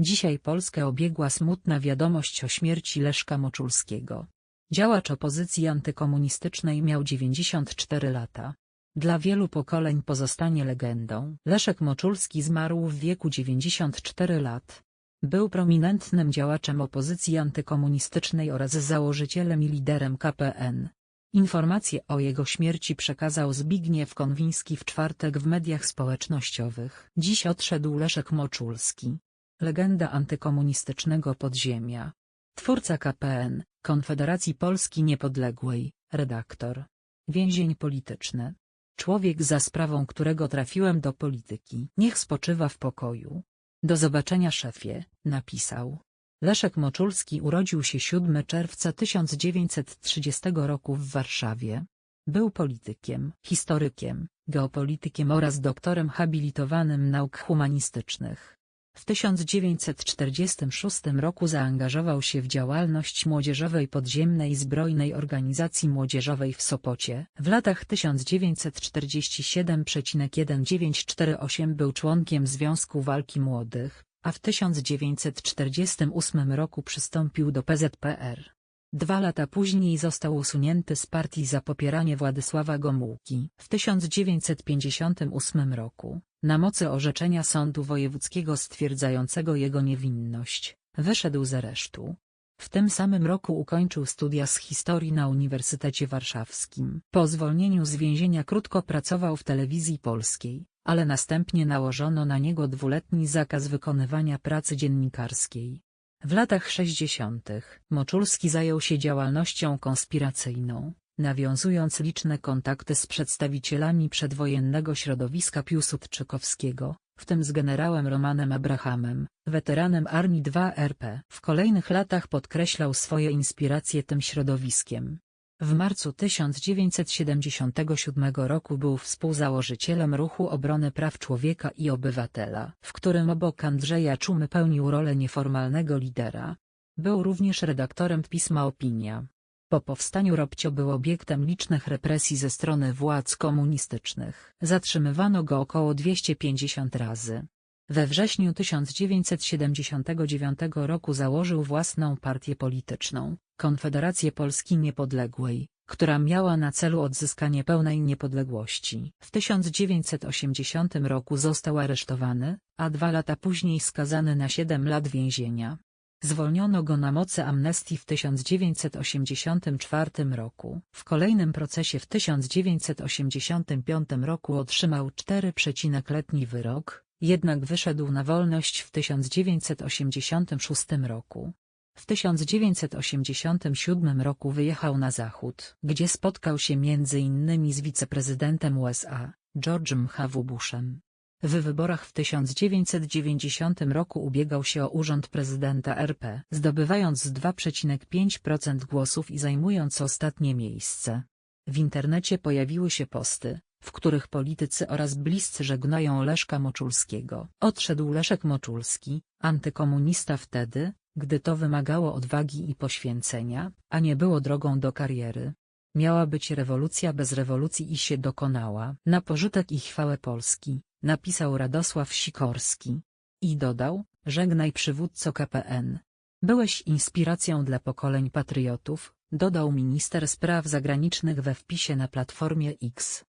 Dzisiaj Polskę obiegła smutna wiadomość o śmierci Leszka Moczulskiego. Działacz opozycji antykomunistycznej miał 94 lata. Dla wielu pokoleń pozostanie legendą. Leszek Moczulski zmarł w wieku 94 lat. Był prominentnym działaczem opozycji antykomunistycznej oraz założycielem i liderem KPN. Informacje o jego śmierci przekazał Zbigniew Konwiński w czwartek w mediach społecznościowych. Dziś odszedł Leszek Moczulski. Legenda antykomunistycznego podziemia. Twórca KPN, Konfederacji Polski Niepodległej, redaktor. Więzień polityczny. Człowiek za sprawą którego trafiłem do polityki. Niech spoczywa w pokoju. Do zobaczenia szefie, napisał. Leszek Moczulski urodził się 7 czerwca 1930 roku w Warszawie. Był politykiem, historykiem, geopolitykiem oraz doktorem habilitowanym nauk humanistycznych. W 1946 roku zaangażował się w działalność młodzieżowej podziemnej zbrojnej organizacji młodzieżowej w Sopocie. W latach 1947-1948 był członkiem Związku Walki Młodych, a w 1948 roku przystąpił do PZPR. Dwa lata później został usunięty z partii za popieranie Władysława Gomułki. W 1958 roku, na mocy orzeczenia Sądu Wojewódzkiego stwierdzającego jego niewinność, wyszedł z aresztu. W tym samym roku ukończył studia z historii na Uniwersytecie Warszawskim. Po zwolnieniu z więzienia krótko pracował w telewizji polskiej, ale następnie nałożono na niego dwuletni zakaz wykonywania pracy dziennikarskiej. W latach 60. Moczulski zajął się działalnością konspiracyjną, nawiązując liczne kontakty z przedstawicielami przedwojennego środowiska Piłsudczykowskiego, w tym z generałem Romanem Abrahamem, weteranem Armii 2 RP. W kolejnych latach podkreślał swoje inspiracje tym środowiskiem. W marcu 1977 roku był współzałożycielem Ruchu Obrony Praw Człowieka i Obywatela, w którym obok Andrzeja Czumy pełnił rolę nieformalnego lidera. Był również redaktorem pisma Opinia. Po powstaniu Robcio był obiektem licznych represji ze strony władz komunistycznych. Zatrzymywano go około 250 razy. We wrześniu 1979 roku założył własną partię polityczną, Konfederację Polski Niepodległej, która miała na celu odzyskanie pełnej niepodległości. W 1980 roku został aresztowany, a dwa lata później skazany na 7 lat więzienia. Zwolniono go na mocy amnestii w 1984 roku. W kolejnym procesie w 1985 roku otrzymał 4,letni wyrok, jednak wyszedł na wolność w 1986 roku. W 1987 roku wyjechał na zachód, gdzie spotkał się m.in. z wiceprezydentem USA, George'em H. Bushem. W wyborach w 1990 roku ubiegał się o urząd prezydenta RP, zdobywając 2,5% głosów i zajmując ostatnie miejsce. W internecie pojawiły się posty, w których politycy oraz bliscy żegnają Leszka Moczulskiego. Odszedł Leszek Moczulski, antykomunista wtedy, gdy to wymagało odwagi i poświęcenia, a nie było drogą do kariery. Miała być rewolucja bez rewolucji i się dokonała. Na pożytek i chwałę Polski, napisał Radosław Sikorski. I dodał, żegnaj przywódco KPN. Byłeś inspiracją dla pokoleń patriotów, dodał minister spraw zagranicznych we wpisie na Platformie X.